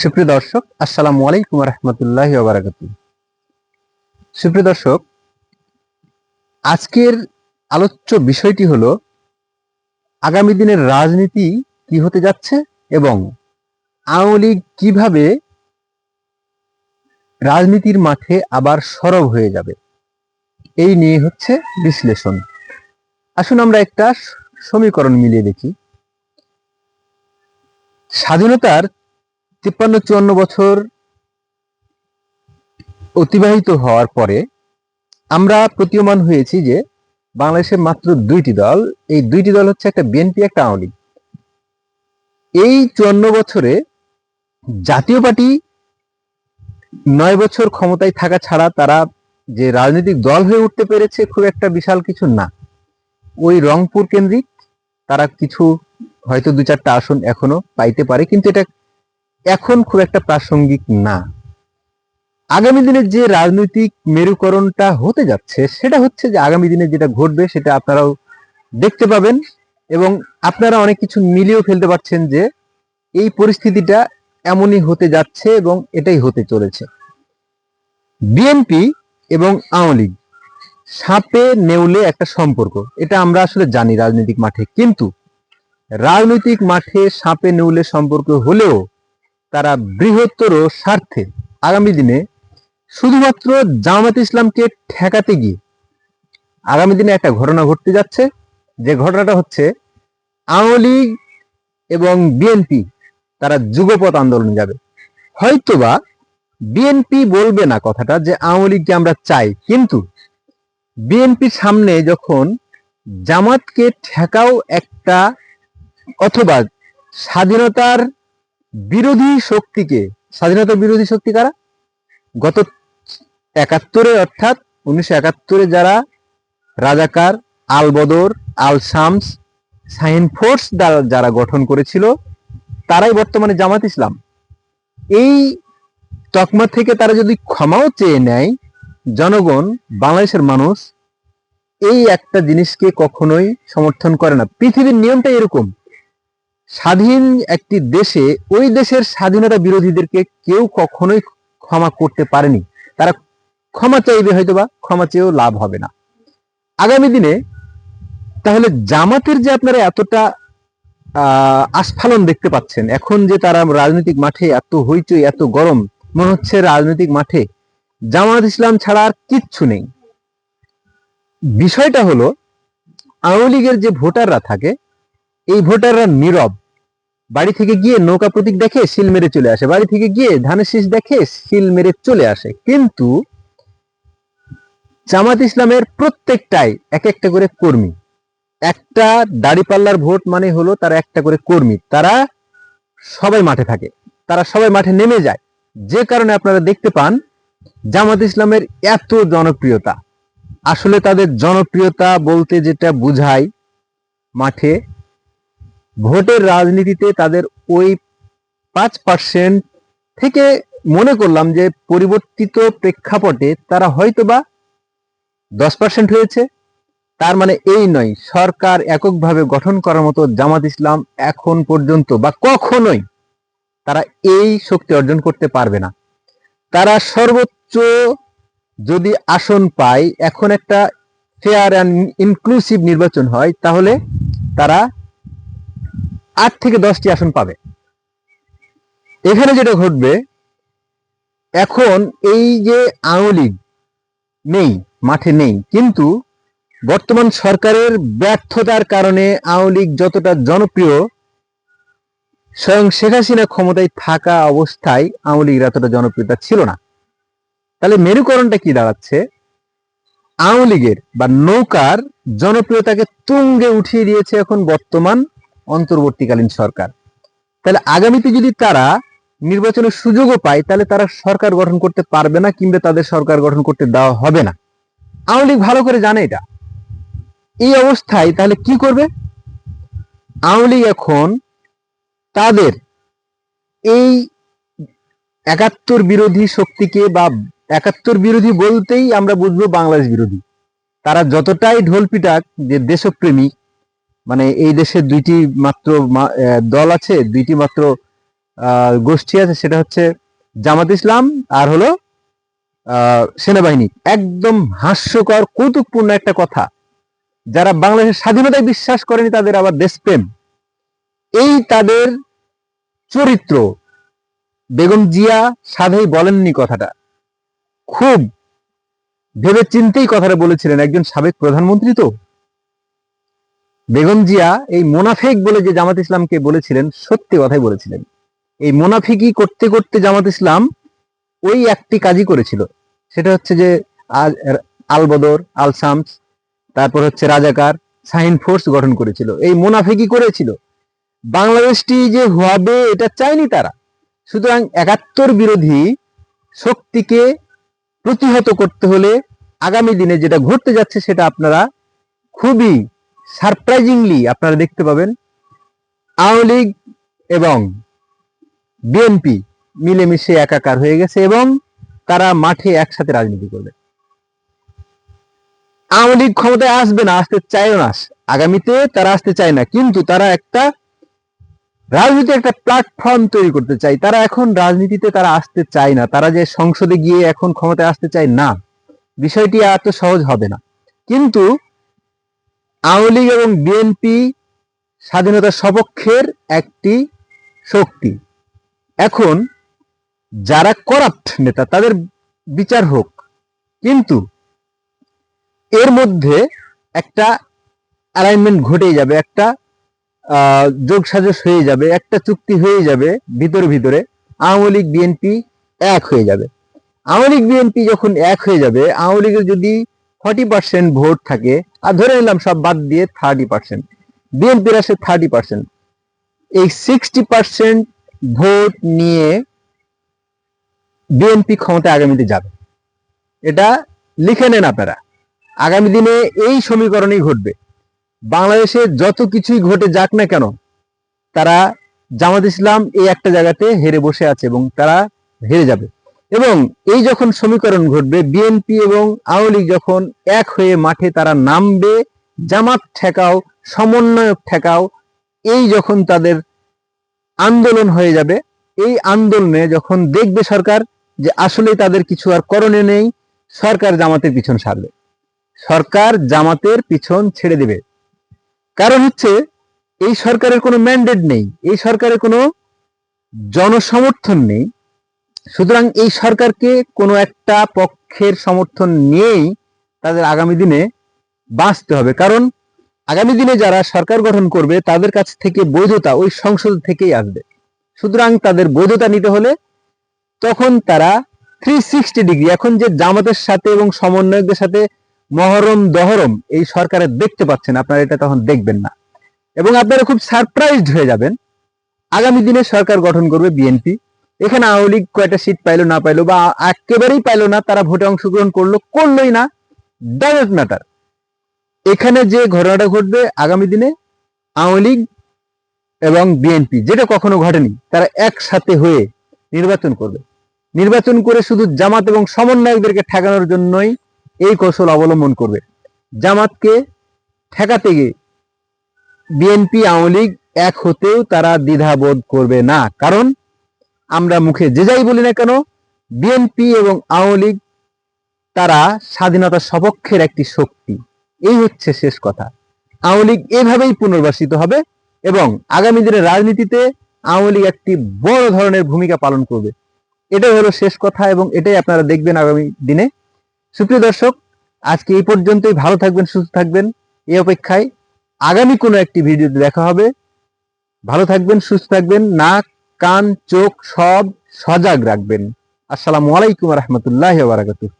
সুপ্রিয় দর্শক, আসসালামু আলাইকুম রহমতুল্লাহ বারাকাতু সুপ্রিয় দর্শক, আজকের আলোচ্য বিষয়টি হলো, আগামী দিনের রাজনীতি কি হতে যাচ্ছে এবং আওয়ামী লীগ কীভাবে রাজনীতির মাঠে আবার সরব হয়ে যাবে, এই নিয়ে হচ্ছে বিশ্লেষণ। আসুন আমরা একটা সমীকরণ মিলিয়ে দেখি। স্বাধীনতার তিপ্পান্ন চুয়ান্ন বছর অতিবাহিত হওয়ার পরে আমরা প্রতীয়মান হয়েছি যে বাংলাদেশে মাত্র দুইটি দল এই দুইটি দল হচ্ছে একটা বিএনপি, একটা আওয়ামী লীগ। এই চুয়ান্ন বছরে জাতীয় পার্টি নয় বছর ক্ষমতায় থাকা ছাড়া তারা যে রাজনৈতিক দল হয়ে উঠতে পেরেছে খুব একটা বিশাল কিছু না ওই রংপুর কেন্দ্রিক তারা কিছু হয়তো দু চারটা আসন এখনও পাইতে পারে, কিন্তু এটা এখন খুব একটা প্রাসঙ্গিক না। আগামী দিনে যে রাজনৈতিক মেরুকরণটা হতে যাচ্ছে, সেটা হচ্ছে যে আগামী দিনে যেটা ঘটবে, সেটা আপনারাও দেখতে পাবেন এবং আপনারা অনেক কিছু মিলিয়েও ফেলতে পারছেন যে এই পরিস্থিতিটা এমনই হতে যাচ্ছে এবং এটাই হতে চলেছে। বিএনপি এবং আওয়ামী লীগ সাপে নেউলে একটা সম্পর্ক, এটা আমরা আসলে জানি রাজনৈতিক মাঠে, কিন্তু রাজনৈতিক মাঠে সাপে নেউলে সম্পর্ক হলেও তারা বৃহত্তর স্বার্থে আগামী দিনে শুধুমাত্র জামাত ইসলামকে ঠেকাতে গিয়ে আগামী দিনে একটা ঘটনা ঘটতে যাচ্ছে। যে ঘটনাটা হচ্ছে আওয়ামী লীগ এবং বিএনপি তারা যুগপথ আন্দোলনে যাবে। হয়তোবা বিএনপি বলবে না কথাটা যে আওয়ামী লীগকে আমরা চাই, কিন্তু বিএনপির সামনে যখন জামাতকে ঠেকাও একটা অথবা স্বাধীনতার বিরোধী শক্তিকে, স্বাধীনতা বিরোধী শক্তি কারা? গত একাত্তরে, অর্থাৎ উনিশশো একাত্তরে যারা রাজাকার আল বদর আল শামস সাইন ফোর্স যারা গঠন করেছিল, তারাই বর্তমানে জামাত ইসলাম। এই তকমা থেকে তারা যদি ক্ষমাও চেয়ে নেয়, জনগণ, বাংলাদেশের মানুষ, এই একটা জিনিসকে কখনোই সমর্থন করে না। পৃথিবীর নিয়মটা এরকম। স্বাধীন একটি দেশে, ওই দেশের স্বাধীনতা বিরোধীদেরকে কেউ কখনোই ক্ষমা করতে পারেনি। তারা ক্ষমা চাইবে হয়তোবা, ক্ষমা চেয়েও লাভ হবে না। আগামী দিনে তাহলে জামাতের যে আপনারা এতটা আস্ফালন দেখতে পাচ্ছেন, এখন যে তারা রাজনৈতিক মাঠে এত হইচই, এত গরম, মনে হচ্ছে রাজনৈতিক মাঠে জামাত ইসলাম ছাড়া আর কিচ্ছু নেই। বিষয়টা হলো, আওয়ামী লীগের যে ভোটাররা থাকে এই ভোটাররা নীরব। বাড়ি থেকে গিয়ে নৌকা প্রতীক দেখে শিল মেরে চলে আসে। বাড়ি থেকে গিয়ে ধানের শীষ দেখে শিল মেরে চলে আসে। কিন্তু জামাত ইসলামের প্রত্যেকটাই এক একটা করে কর্মী। একটা দাড়িপাল্লার ভোট মানে হলো তারা একটা করে কর্মী। তারা সবাই মাঠে থাকে। তারা সবাই মাঠে নেমে যায়। যে কারণে আপনারা দেখতে পান, জামাত ইসলামের এত জনপ্রিয়তা। আসলে তাদের জনপ্রিয়তা বলতে যেটা বুঝায় মাঠে ভোটের রাজনীতিতে তাদের ওই পাঁচ পার্সেন্ট থেকে মনে করলাম যে পরিবর্তিত প্রেক্ষাপটে তারা হয়তোবা দশ পার্সেন্ট হয়েছে। তার মানে এই নয়, সরকার এককভাবে গঠন করার মতো জামাত ইসলাম এখন পর্যন্ত বা কখনোই তারা এই শক্তি অর্জন করতে পারবে না। তারা সর্বোচ্চ যদি আসন পায়, এখন একটা ফেয়ার অ্যান্ড ইনক্লুসিভ নির্বাচন হয়, তাহলে তারা আট থেকে দশটি আসন পাবে। এখানে যেটা ঘটবে, এখন এই যে আওয়ামী লীগ নেই, মাঠে নেই, কিন্তু বর্তমান সরকারের ব্যর্থতার কারণে আওয়ামী লীগ যতটা জনপ্রিয়, স্বয়ং শেখ হাসিনা ক্ষমতায় থাকা অবস্থায় আওয়ামী লীগের এতটা জনপ্রিয়তা ছিল না। তাহলে মেরুকরণটা কি দাঁড়াচ্ছে? আওয়ামী লীগের বা নৌকার জনপ্রিয়তাকে তুঙ্গে উঠিয়ে দিয়েছে এখন বর্তমান অন্তর্বর্তীকালীন সরকার। তাহলে আগামীতে যদি তারা নির্বাচনের সুযোগও পায়, তাহলে তারা সরকার গঠন করতে পারবে না কিংবা তাদের সরকার গঠন করতে দেওয়া হবে না। আওয়ামী লীগ ভালো করে জানে এটা। এই অবস্থায় তাহলে কি করবে? আওয়ামী লীগ এখন তাদের এই একাত্তর বিরোধী শক্তিকে বা একাত্তর বিরোধী বলতেই আমরা বুঝব বাংলাদেশ বিরোধী। তারা যতটাই ঢোল পিটাক যে দেশপ্রেমী মানে এই দেশে দুইটি মাত্র দল আছে, দুইটি মাত্র গোষ্ঠী আছে, সেটা হচ্ছে জামাত ইসলাম আর হলো সেনাবাহিনী। একদম হাস্যকর, কৌতুকপূর্ণ একটা কথা। যারা বাংলাদেশের স্বাধীনতায় বিশ্বাস করেনি, তাদের আবার দেশপ্রেম। এই তাদের চরিত্র, বেগম জিয়া সাধেই বলেননি কথাটা। খুব ভেবে চিন্তেই কথাটা বলেছিলেন একজন সাবেক প্রধানমন্ত্রী তো। বেগম জিয়া এই মোনাফেক বলে যে জামাত ইসলামকে বলেছিলেন, সত্যি কথাই বলেছিলেন। এই মোনাফিকি করতে করতে জামাত ইসলাম ওই একটি কাজই করেছিল। সেটা হচ্ছে যে আল- বদর, আল তারপর হচ্ছে রাজাকার সাইন ফোর্স গঠন করেছিল। এই মোনাফিকি করেছিল। বাংলাদেশটি যে হবে এটা চায়নি তারা। সুতরাং একাত্তর বিরোধী শক্তিকে প্রতিহত করতে হলে আগামী দিনে যেটা ঘটতে যাচ্ছে সেটা আপনারা খুবই সারপ্রাইজিংলি আপনারা দেখতে পাবেন আওয়ামী লীগ এবং বিএনপি মিলেমিশে একাকার হয়ে গেছে এবং তারা মাঠে একসাথে রাজনীতি করবে। আওয়ামী লীগ ক্ষমতায় আসবে না, আসতে চায়ও না। আগামীতে তারা আসতে চায় না, কিন্তু তারা একটা রাজনীতি একটা প্ল্যাটফর্ম তৈরি করতে চায়। তারা এখন রাজনীতিতে তারা আসতে চায় না, তারা যে সংসদে গিয়ে এখন ক্ষমতায় আসতে চায় না। বিষয়টি এত সহজ হবে না। কিন্তু আওয়ামী লীগ এবং বিএনপি স্বাধীনতার সপক্ষের একটি শক্তি। এখন যারা করাপ্ট নেতা তাদের বিচার হোক। কিন্তু এর মধ্যে একটা অ্যালাইনমেন্ট ঘটে যাবে একটা আহ, যোগসাজশ হয়ে যাবে একটা চুক্তি হয়ে যাবে ভিতরে ভিতরে আওয়ামী লীগ বিএনপি এক হয়ে যাবে। আওয়ামী লীগ বিএনপি যখন এক হয়ে যাবে আওয়ামী লীগের যদি ফর্টি পার্সেন্ট ভোট থাকে। আর ধরে নিলাম সব বাদ দিয়ে থার্টি পার্সেন্ট বিএনপির আসে থার্টি পার্সেন্ট এই সিক্সটি পার্সেন্ট ভোট নিয়ে বিএনপি ক্ষমতায় আগামীতে যাবে। এটা লিখে নেন আপনারা। আগামী দিনে এই সমীকরণই ঘটবে। বাংলাদেশে যত কিছুই ঘটে যাক না কেন, তারা জামাত ইসলাম এই একটা জায়গাতে হেরে বসে আছে এবং তারা হেরে যাবে। এবং এই যখন সমীকরণ ঘটবে বিএনপি এবং আওয়ামী যখন এক হয়ে মাঠে তারা নামবে, জামাত ঠেকাও, সমন্বয়ক ঠেকাও, এই যখন তাদের আন্দোলন হয়ে যাবে, এই আন্দোলনে যখন দেখবে সরকার যে আসলে তাদের কিছু আর করণে নেই, সরকার জামাতের পিছন সারবে সরকার জামাতের পিছন ছেড়ে দেবে। কারণ হচ্ছে, এই সরকারের কোনো ম্যান্ডেট নেই, এই সরকারের কোনো জনসমর্থন নেই সুতরাং এই সরকারকে কোনো একটা পক্ষের সমর্থন নিয়েই তাদের আগামী দিনে বাঁচতে হবে। কারণ আগামী দিনে যারা সরকার গঠন করবে, তাদের কাছ থেকে বৈধতা ওই সংসদ থেকেই আসবে। সুতরাং তাদের বৈধতা নিতে হলে তখন তারা থ্রি সিক্সটি ডিগ্রি এখন যে জামাতের সাথে এবং সমন্বয়কদের সাথে মহরম দহরম এই সরকারের দেখতে পাচ্ছেন, আপনারা এটা তখন দেখবেন না। এবং আপনারা খুব সারপ্রাইজড হয়ে যাবেন, আগামী দিনে সরকার গঠন করবে বিএনপি। এখানে আওয়ামী লীগ কয়টা সিট পাইলো না পাইলো বা একেবারেই পাইলো না, তারা ভোটে অংশগ্রহণ করল, করলোই না ডাজেন্ট ম্যাটার এখানে যে ঘটনাটা ঘটবে আগামী দিনে আওয়ামী লীগ এবং বিএনপি যেটা কখনো ঘটেনি, তারা একসাথে হয়ে নির্বাচন করবে। নির্বাচন করে শুধু জামাত এবং সমন্বয়কদেরকে ঠেকানোর জন্যই এই কৌশল অবলম্বন করবে। জামাতকে ঠেকাতে গিয়ে বিএনপি আওয়ামী লীগ এক হতেও তারা দ্বিধাবোধ করবে না। কারণ আমরা মুখে যে যাই বলি না কেন বিএনপি এবং আওয়ামী লীগ, তারা স্বাধীনতার সপক্ষের একটি শক্তি। এই হচ্ছে শেষ কথা। আওয়ামী লীগ এভাবেই পুনর্বাসিত হবে এবং আগামী দিনের রাজনীতিতে আওয়ামী লীগ একটি বড় ধরনের ভূমিকা পালন করবে। এটাই হলো শেষ কথা এবং এটাই আপনারা দেখবেন আগামী দিনে। সুপ্রিয় দর্শক, আজকে এই পর্যন্তই। ভালো থাকবেন, সুস্থ থাকবেন। এই অপেক্ষায় আগামী কোনো একটি ভিডিওতে দেখা হবে। ভালো থাকবেন, সুস্থ থাকবেন। নাক কান চোখ সব সজাগ রাখবেন। আসসালামু আলাইকুম রহমতুল্লাহ বারাকাতুহ।